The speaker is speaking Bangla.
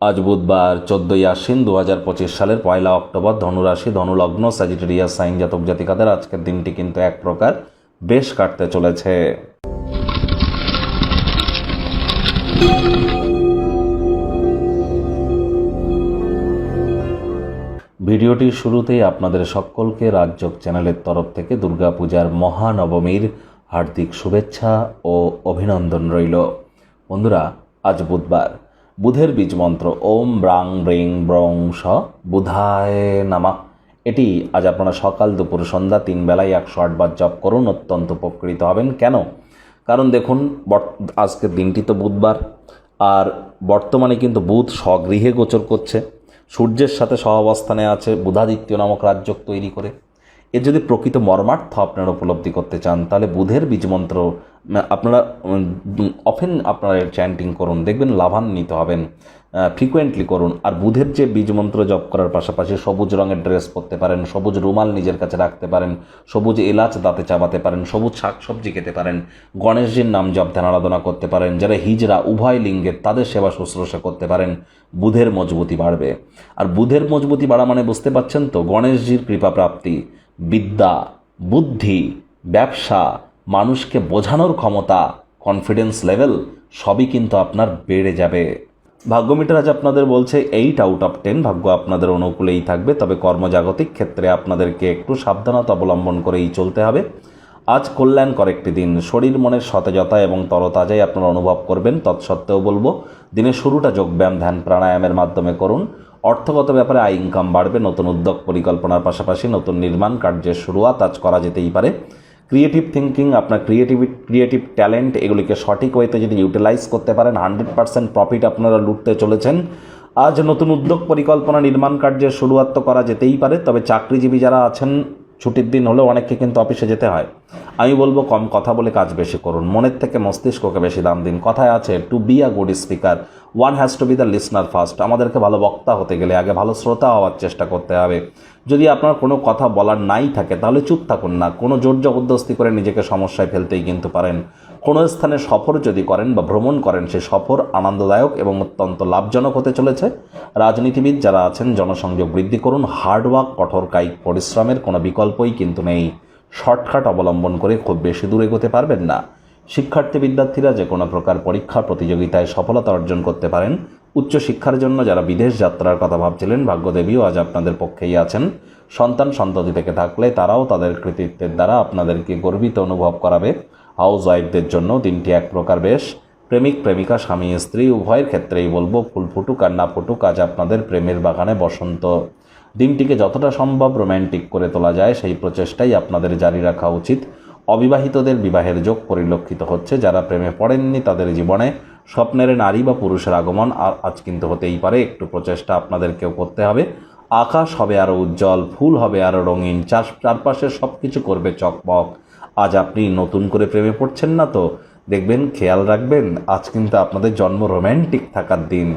আজ বুধবার চোদ্দই আশ্বিন দু হাজার পঁচিশ সালের পয়লা অক্টোবর ধনুরাশি, ধনুলগ্ন স্যাজিটেরিয়াস সাইন জাতক জাতিকাদের আজকের দিনটি কিন্তু এক প্রকার বেশ কাটতে চলেছে। ভিডিওটির শুরুতেই আপনাদের সকলকে রাজযোগ চ্যানেলের তরফ থেকে দুর্গাপূজার মহানবমীর হার্দিক শুভেচ্ছা ও অভিনন্দন রইল। বন্ধুরা, আজ বুধবার। বুধের বীজ মন্ত্র ওম ব্রাং ব্রিং ব্রং স বুধায় নামা। এটি আজ আপনারা সকাল দুপুর সন্ধ্যা তিন বেলায় একশো আটবার জপ করুন, অত্যন্ত উপকৃত হবেন। কেন? কারণ দেখুন আজকের দিনটি তো বুধবার, আর বর্তমানে কিন্তু বুধ স্বগৃহে গোচর করছে। সূর্যের সাথে সহাবস্থানে আছে বুধাদিত্য নামক রাজ্য তৈরি করে। এর যদি প্রকৃত মর্মার্থ আপনারা উপলব্ধি করতে চান, তাহলে বুধের বীজমন্ত্র আপনারা অফেন আপনারা চ্যান্টিং করুন, দেখবেন লাভান্বিত হবেন ফ্রিকোয়েন্টলি করুন। আর বুধের যে বীজমন্ত্র জপ করার পাশাপাশি সবুজ রঙের ড্রেস পরতে পারেন, সবুজ রুমাল নিজের কাছে রাখতে পারেন, সবুজ এলাচ দাঁতে চাবাতে পারেন, সবুজ শাকসবজি খেতে পারেন, গণেশজির নাম জপ ধ্যান আরাধনা করতে পারেন, যারা হিজরা উভয় লিঙ্গের তাদের সেবা শুশ্রূষা করতে পারেন, বুধের মজবুতি বাড়বে। আর বুধের মজবুতি বাড়া মানে বুঝতে পারছেন তো, গণেশজির কৃপা প্রাপ্তি। বিদ্যা, বুদ্ধি, ব্যবসা, মানুষকে বোঝানোর ক্ষমতা কনফিডেন্স লেভেল সবই কিন্তু আপনার বেড়ে যাবে। ভাগ্যমিটার আজ আপনাদের বলছে এইট আউট অফ টেন ভাগ্য আপনাদের অনুকূলেই থাকবে, তবে কর্মজাগতিক ক্ষেত্রে আপনাদেরকে একটু সাবধানতা অবলম্বন করেই চলতে হবে। আজ কল্যাণকর একটি দিন, শরীর মনের সতেজতা এবং তরতাজাই আপনারা অনুভব করবেন, তৎসত্ত্বেও বলব, দিনের শুরুটা যোগব্যায়াম ধ্যান, প্রাণায়ামের মাধ্যমে করুন। অর্থগত ব্যাপারে আয় ইনকাম বাড়বে, নতুন উদ্যোগ পরিকল্পনার পাশাপাশি নতুন নির্মাণ কার্যের শুরুয়াত আজ করা যেতেই পারে। ক্রিয়েটিভ থিঙ্কিং আপনার ক্রিয়েটিভ ক্রিয়েটিভ ট্যালেন্ট এগুলিকে সঠিক ওয়েতে যদি ইউটিলাইজ করতে পারেন হান্ড্রেড পার্সেন্ট প্রফিট আপনারা লুটতে চলেছেন। আজ নতুন উদ্যোগ পরিকল্পনা নির্মাণ কার্যের শুরুয়াত করা যেতেই পারে, তবে চাকরিজীবী যারা আছেন ছুটির দিন হলেও অনেককে কিন্তু অফিসে যেতে হয়। আমি বলব কম কথা বলে কাজ বেশি করুন। মনের থেকে মস্তিষ্ককে বেশি দাম দিন। কথায় আছে to be a good speaker one has to be the listener first আমাদেরকে ভালো বক্তা হতে গেলে আগে ভালো শ্রোতা হওয়ার চেষ্টা করতে হবে। যদি আপনার কোনো কথা বলার নাই থাকে, তাহলে চুপ থাকুন না। কোনো জোর জবরদস্তি করে নিজেকে সমস্যায় ফেলতেই কিন্তু পারেন। কোনো স্থানে সফর যদি করেন বা ভ্রমণ করেন, সে সফর আনন্দদায়ক এবং অত্যন্ত লাভজনক হতে চলেছে। রাজনীতিবিদ যারা আছেন, জনসংযোগ বৃদ্ধি করুন। হার্ডওয়ার্ক কঠোর কায়িক পরিশ্রমের কোনো বিকল্পই কিন্তু নেই। শর্টকাট অবলম্বন করে খুব বেশি দূরে এগোতে পারবেন না। শিক্ষার্থী বিদ্যার্থীরা যে কোনো প্রকার পরীক্ষা প্রতিযোগিতায় সফলতা অর্জন করতে পারেন। উচ্চশিক্ষার জন্য যারা বিদেশ যাত্রার কথা ভাবছিলেন, ভাগ্যদেবীও আজ আপনাদের পক্ষেই আছেন। সন্তান সন্ততি থেকে থাকলে তারাও তাদের কৃতিত্বের দ্বারা আপনাদেরকে গর্বিত অনুভব করাবে। হাউস ওয়াইফদের জন্য দিনটি এক প্রকার বেশ। প্রেমিক, প্রেমিকা, স্বামী, স্ত্রী, উভয়ের ক্ষেত্রেই বলব, ফুল ফুটুক আর না ফুটুক, আজ আপনাদের প্রেমের বাগানে বসন্ত। দিনটিকে যতটা সম্ভব রোম্যান্টিক করে তোলা যায়, সেই প্রচেষ্টাই আপনাদের জারি রাখা উচিত। অবিবাহিতদের বিবাহের যোগ পরিলক্ষিত হচ্ছে। যারা প্রেমে পড়েননি তাদের জীবনে স্বপ্নের নারী বা পুরুষের আগমন আর আজ কিন্তু হতেই পারে। একটু প্রচেষ্টা আপনাদেরকেও করতে হবে। আকাশ হবে আরও উজ্জ্বল, ফুল হবে আরও রঙিন চাষ চারপাশে সব কিছু করবে চকমক। আজ আপনি নতুন করে প্রেমে পড়ছেন না তো? দেখবেন, খেয়াল রাখবেন, আজ কিন্তু আপনাদের জন্ম রোম্যান্টিক থাকার দিন।